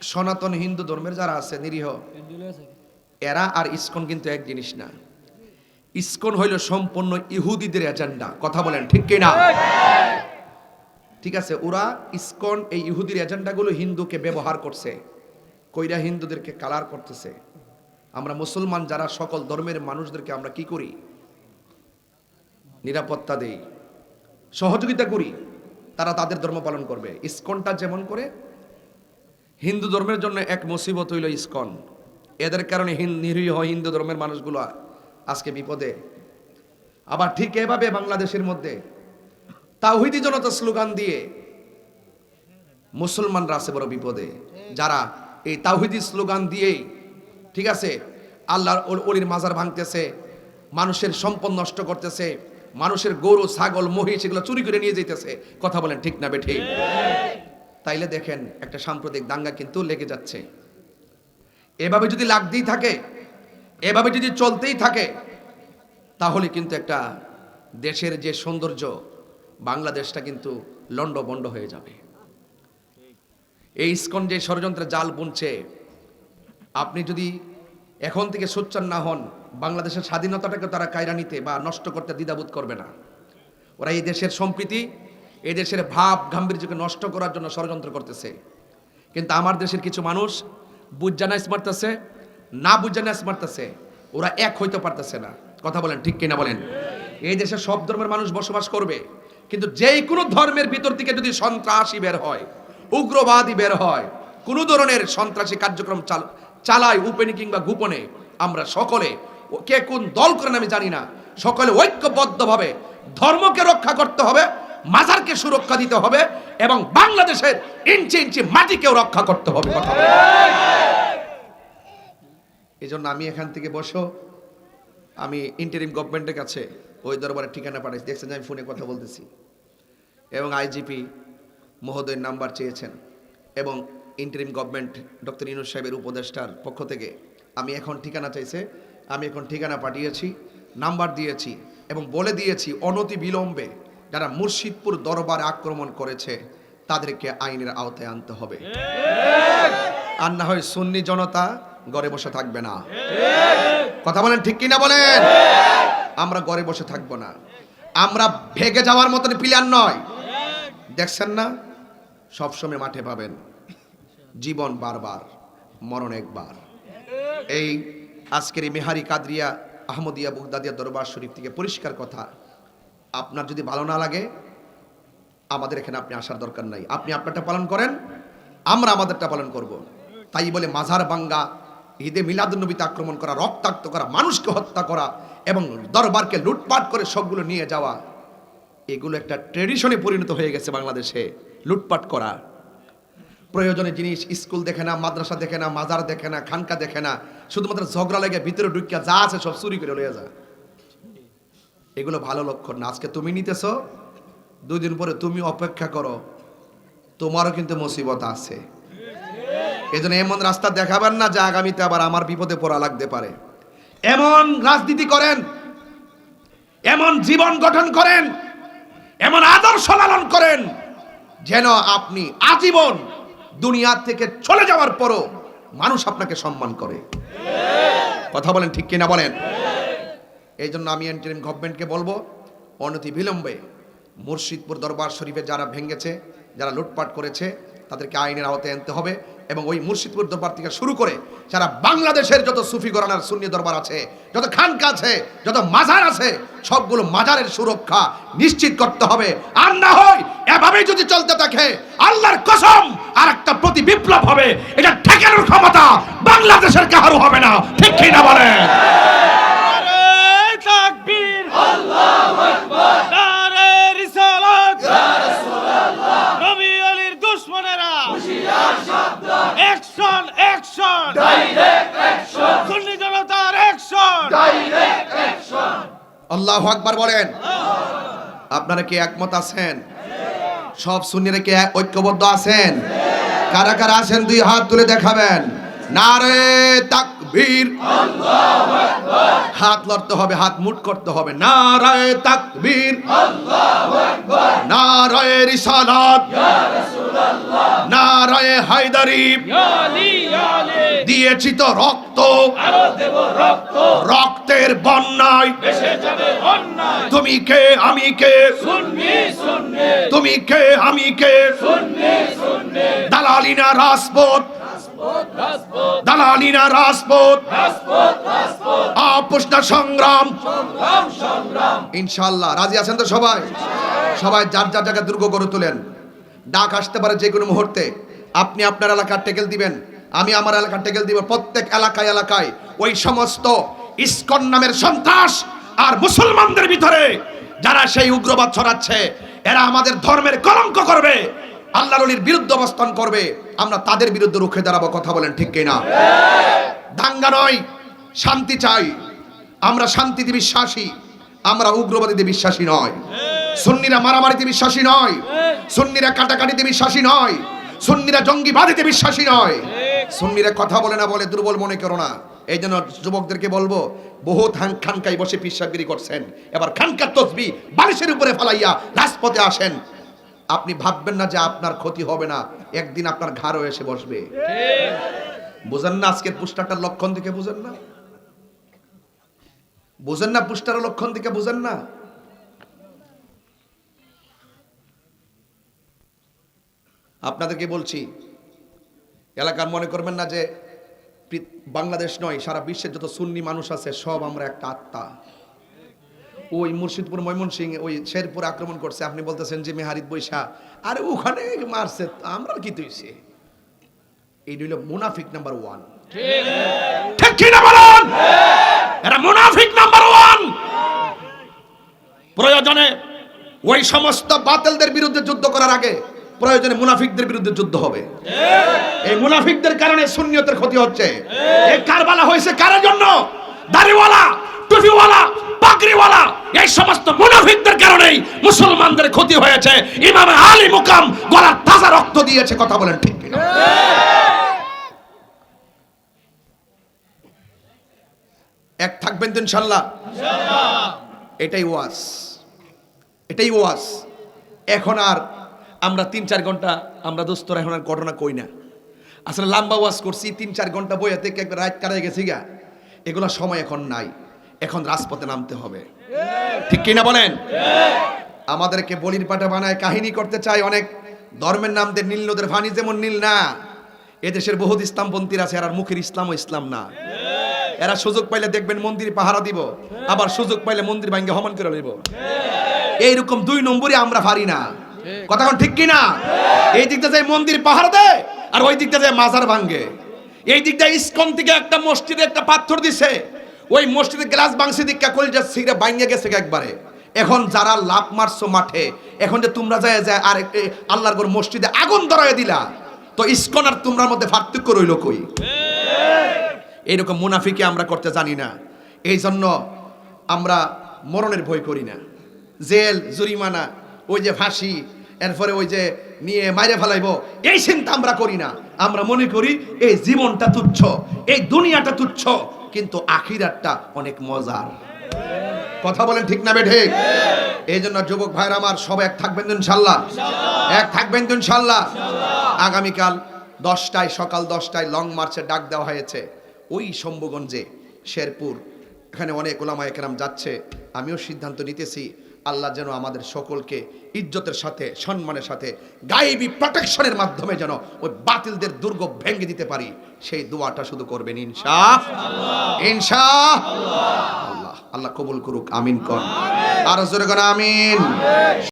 সনাতন হিন্দু ধর্মের যারা আছে, নিরীহ, এরা আর ইসকন কিন্তু এক জিনিস না। ইসকন হইল সম্পূর্ণ ইহুদিদের এজেন্ডা। কথা বলেন, ঠিক কিনা? ঠিক আছে, ওরা ইসকন, এই ইহুদির এজেন্ডাগুলো হিন্দুকে ব্যবহার করছে। কইরা হিন্দুদেরকে কালার করতেছে। আমরা মুসলমান যারা, সকল ধর্মের মানুষদেরকে আমরা কি করি? নিরাপত্তা দেই। সহযোগিতা করি। তারা তাদের ধর্ম পালন করবে। ইস্কনটা যেমন করে হিন্দু ধর্মের জন্য এক মুসিবত হইল ইস্কন। এদের কারণে নিরীহ হিন্দু ধর্মের মানুষগুলো আজকে বিপদে। আবার ঠিক এভাবে বাংলাদেশের মধ্যে তাওহিদি জনতা স্লোগান দিয়ে মুসলমানরা আছে বড় বিপদে। যারা এই তাওহিদি স্লোগান দিয়েই, ঠিক আছে, আল্লাহর অলির মাজার ভাঙতেছে, মানুষের সম্পদ নষ্ট করতেছে, মানুষের গরু, ছাগল, মহিষ এগুলো চুরি করে নিয়ে যেতেছে কথা বলেন ঠিক না বেঠিক তাইলে দেখেন একটা সাম্প্রতিক দাঙ্গা কিন্তু লেগে যাচ্ছে। এভাবে যদি লাগতেই থাকে, এভাবে যদি চলতেই থাকে, তাহলে কিন্তু একটা দেশের যে সৌন্দর্য, বাংলাদেশটা কিন্তু লন্ডভন্ড হয়ে যাবে। এই ইস্কন যে ষড়যন্ত্রের জাল বুনছে, আপনি যদি এখন থেকে সোচ্চার না হন, বাংলাদেশের স্বাধীনতাটাকে তারা কায়রা নিতে বা নষ্ট করতে দ্বিধাবোধ করবে না। ওরা এই দেশের সম্প্রীতি এই দেশের ভাব গাম্ভীর্যকে নষ্ট করার জন্য ষড়যন্ত্র করতেছে। কিন্তু আমার দেশের কিছু মানুষ বুঝজানাইস মারতেছে না বুঝজানাইস মারতেছে ওরা এক হইতে পারতেছে না। কথা বলেন, ঠিক কিনা বলেন? এই দেশে সব ধর্মের মানুষ বসবাস করবে, কিন্তু যেই কোনো ধর্মের ভিতর থেকে যদি সন্ত্রাসী বের হয়, উগ্রবাদী বের হয়, কোনো ধরনের সন্ত্রাসী কার্যক্রম চালায় উপেনে কিংবা গোপনে, আমরা সকলে কে কোন দল করেন আমি জানি না, সকলে ঐক্যবদ্ধভাবে ধর্মকে রক্ষা করতে হবে মাজারকে সুরক্ষা দিতে হবে এবং বাংলাদেশের ইঞ্চি ইঞ্চি মাটিকেও রক্ষা করতে হবে। কথা এই জন্য আমি এখান থেকে বসো। আমি ইন্টারিম গভর্নমেন্টের কাছে ওই দরবারের ঠিকানা পাঠাইছি। দেখছেন আমি ফোনে কথা বলতেছি। এবং আইজিপি মহোদয়ের নাম্বার চেয়েছেন। এবং ইন্টারিম গভর্নমেন্ট ডক্টর ইনুস সাহেবের উপদেষ্টার পক্ষ থেকে আমি এখন ঠিকানা চাইছে। আমি এখন ঠিকানা পাঠিয়েছি, নাম্বার দিয়েছি এবং বলে দিয়েছি অনতি বিলম্বে যারা মুর্শিদপুর দরবারে আক্রমণ করেছে তাদেরকে আইনের আওতায় আনতে হবে। আর না হয় সুন্নি জনতা ঘরে বসে থাকবে না। কথা বলেন ঠিক কিনা বলেন? আমরা ঘরে বসে থাকব না। আমরা ভেগে যাওয়ার মতন প্লেয়ার নয়। দেখছেন না? সবসময় মাঠে পাবেন। জীবন বারবার মরণ একবার। এই আজকের এই মেহারি কাদরিয়া আহমদিয়া বুগদাদিয়া দরবার শরীফ থেকে পরিষ্কার কথা আপনার যদি ভালো না লাগে, আমাদের এখানে আপনি আসার দরকার নাই। আপনি আপনারটা পালন করেন, আমরা আমাদেরটা পালন করব। তাই বলে মাজার বাঙ্গা, ঈদে মিলাদুন্নবীতে আক্রমণ করা, রক্তাক্ত করা, মানুষকে হত্যা করা এবং দরবারকে লুটপাট করে সবগুলো নিয়ে যাওয়া, এগুলো একটা ট্রেডিশনে পরিণত হয়ে গেছে বাংলাদেশে, লুটপাট করা। প্রয়োজনে জিনিস স্কুল দেখে না, মাদ্রাসা দেখে না, মাজার দেখে না, খানকা দেখে না, শুধুমাত্র ঝগড়া লেগে ভিতরে ঢুকিয়া যা আছে সব চুরি করে লয়ে যা। এগুলো ভালো লক্ষণ না। আজকে তুমি নিতেছ দুই দিন পরে তুমি অপেক্ষা করো, তোমারও কিন্তু মুসিবত আছে। এই জন্য এমন রাস্তা দেখাবেন না যে আগামীতে আবার আমার বিপদে পড়া লাগতে পারে। এমন রাজনীতি করেন, এমন জীবন গঠন করেন, এমন আদর্শ লালন করেন, যেন আপনি আজীবন দুনিয়া থেকে চলে যাওয়ার পরও মানুষ আপনাকে সম্মান করে। কথা বলেন ঠিক কিনা বলেন? এই জন্য আমি এন্টারিম গভর্নমেন্টকে বলব, অনতি বিলম্বে মুর্শিদপুর দরবার শরীফে যারা ভেঙেছে, যারা লুটপাট করেছে, তাদেরকে আইনের আওতায় আনতে হবে এবং ওই মুর্শিদপুর দরবার থেকে শুরু করে যারা বাংলাদেশের যত সুফি গরানার সুন্নি দরবার আছে, যত খানকা আছে, যত মাজার আছে, সবগুলো মাজারের সুরক্ষা নিশ্চিত করতে হবে। আর না হয় এভাবে যদি চলতে থাকে, আল্লাহর কসম আর একটা প্রতি বিপ্লব হবে। এটা ঠেকানোর ক্ষমতা বাংলাদেশের কাহারও হবে না ঠিক কি না বলেন নারে তাকবীর আল্লাহু আকবার নারে রিসালাত ইয়া রাসূলুল্লাহ নবী আলীর দুশমনেরা হুশিয়ার সাবধান অ্যাকশন অ্যাকশন ডাইরেক্ট অ্যাকশন সুন্নি জনতার অ্যাকশন আল্লাহ আকবার বলেন। আপনারা কি একমত আছেন? সব সুন্নিরা কি ঐক্যবদ্ধ আছেন? কারা কারা আছেন দুই হাত তুলে দেখাবেন। নারে তাকবীর তাকবীর। হাত লড়তে হবে, হাত মুট করতে হবে। নারায়ে তাকবীর। নারায়ে রিসালাত। নারায়ে হায়দারি। দিয়েছি তো রক্ত। রক্তের বন্যায়। তুমি কে, আমি কে? তুমি কে, আমি কে? দালালিনা রাজপথ। দালালিনা রাজপথ রাজপথ রাজপথ। আপোষ না সংগ্রাম। সংগ্রাম সংগ্রাম। ইনশাল্লাহ রাজি আছেন তো সবাই? সবাই যার যার জায়গায় দুর্গ গড়ে তোলেন। ডাক আসতে পারে যে কোনো মুহূর্তে। আপনি আপনার এলাকার টেকেল দিবেন আমি আমার এলাকার টেকেল দিব। প্রত্যেক এলাকায় এলাকায় ওই সমস্ত ইস্কন নামের সন্ত্রাস আর মুসলমানদের ভিতরে যারা সেই উগ্রবাদ ছড়াচ্ছে এরা আমাদের ধর্মের কলঙ্ক করবে। আল্লাহ নলির বিরুদ্ধে অবস্থান করবে, আমরা তাদের বিরুদ্ধে রুখে দাঁড়াবো, কথা বলেন ঠিক কিনা? দাঙ্গা নয়, শান্তি চাই। আমরা শান্তিতে বিশ্বাসী, আমরা উগ্রবাদীতে বিশ্বাসী নয়। সুন্নিরা মারামারিতে বিশ্বাসী নয়। সুন্নিরা কাটাকাটিতে বিশ্বাসী নয়। সুন্নিরা জঙ্গিবাদীতে বিশ্বাসী নয়। সুন্নিরা কথা বলে না বলে দুর্বল মনে করো না। এই জন্য যুবকদেরকে বলব বহু খান খানকায় বসে পিসাবগিরি করছেন। এবার খানকার তসবি বালিশের উপরে ফালাইয়া রাজপথে আসেন। আপনি ভাববেন না যে আপনার ক্ষতি হবে না। একদিন আপনার ঘাড়ও এসে বসবে। বুঝেন না আজকের পুস্টারটার লক্ষণ থেকে বুঝেন না? বুঝেন না পুস্টারের লক্ষণ থেকে বুঝেন না? আপনাদেরকে বলছি এলাকার মনে করবেন না যে বাংলাদেশ নয় সারা বিশ্বের যত সুন্নি মানুষ আছে সব আমরা একটা আত্মা। ওই মুর্শিদপুর ময়মনসিং ওই শেরপুর আক্রমণ করছে। আপনি বলতেছেন যে মেহারিত বৈশা। আরে ওখানে মারছে। আমরা কি তুইছে এই হইল মুনাফিক নাম্বার ওয়ান। ঠিক কি না ওয়ান। প্রয়োজনে ওই সমস্ত বাতিলদের বিরুদ্ধে যুদ্ধ করার আগে প্রয়োজনে মুনাফিকদের বিরুদ্ধে যুদ্ধ হবে। এই মুনাফিকদের কারণে সুন্নিয়তের ক্ষতি হচ্ছে। এই কারবালা হয়েছে কার জন্য? দাড়িওয়ালা, টুপিওয়ালা পাগড়িওয়ালা। এই সমস্ত মুনাফিকদের কারণেই মুসলমানদের ক্ষতি হয়েছে। ইমাম আলী মুকাম গলার তাজা রক্ত দিয়েছে, কথা বলেন ঠিক কিনা? এক থাকবেন তো ইনশাল্লাহ? এটাই ওয়াজ। এটাই ওয়াজ। এখন আর আমরা তিন চার ঘণ্টা, আমরা দোস্তরা এখন আর ঘটনা কই না। আসলে লম্বা ওয়াজ করছি, তিন চার ঘণ্টা বইয়া থেকে একবার রাত কাটাই গেছি গা। এগুলো সময় এখন নাই। এখন রাজপথে নামতে হবে। ঠিক কিনা বলেন? আমাদেরকে বলির পাটা বানায় কাহিনী করতে চাই অনেক ধর্মের নাম দিয়ে নীল নদের ফানি যেমন নীল না, এদেশের বহুত ইসলামপন্থীরা আছে আর মুখের ইসলাম ও ইসলাম না। এরা সুযোগ পাইলে দেখবেন মন্দির পাহারা দিব, আবার সুযোগ পাইলে মন্দির ভাঙ্গে হমান করে লইব। এইরকম দুই নম্বরই আমরা পারি না। কথা কোন ঠিক কিনা? এই দিকটা যায় মন্দির পাহারা দেয় আর ওই দিকটা যায় মাজার ভাঙ্গে। এই দিকটা ইস্কন থেকে একটা মসজিদে একটা পাথর দিছে ওই মসজিদে গ্লাস বাংসি দিকটা কলজা সিগরা ভাঙ্গে গেছে একবারে। এখন যারা লাভ মারছো মাঠে, এখন যে তোমরা যায় যায় আর আল্লাহর ঘর মসজিদে আগুন ধরায় দিলা, তো ইস্কন আর তোমরার মধ্যে পার্থক্য রইল কই? এইরকম মুনাফিকে আমরা করতে জানি না। এই জন্য আমরা মরণের ভয় করি না। জেল, জরিমানা, ওই যে ফাঁসি, এরপরে ওই যে নিয়ে মাইরে ফেলাইবো, এই চিন্তা আমরা করি না। আমরা মনে করি এই জীবনটা তুচ্ছ, এই দুনিয়াটা তুচ্ছ। কিন্তু আখিরাতটা অনেক মজার। কথা বলেন ঠিক না বেঠে এই জন্য যুবক ভাইরা আমার সব এক থাকবেন তো ইনশাল্লাহ? এক থাকবেন তো ইনশাল্লাহ? আগামীকাল দশটায় সকাল দশটায় লং মার্চে ডাক দেওয়া হয়েছে। ওই শম্ভুগঞ্জে শেরপুর এখানে অনেক ওলামা একরাম যাচ্ছে। আমিও সিদ্ধান্ত নিতেছি আল্লাহ যেন আমাদের সকলকে ইজ্জতের সাথে, সম্মানের সাথে, গায়েবী প্রোটেকশনের মাধ্যমে যেন ওই বাতিলদের দুর্গ ভেঙে দিতে পারি। সেই দোয়াটা শুধু করবেন, ইনশা ইনশা আল্লাহ। আল্লাহ কবুল করুক, আমিন কর। আর জোরে আমিন।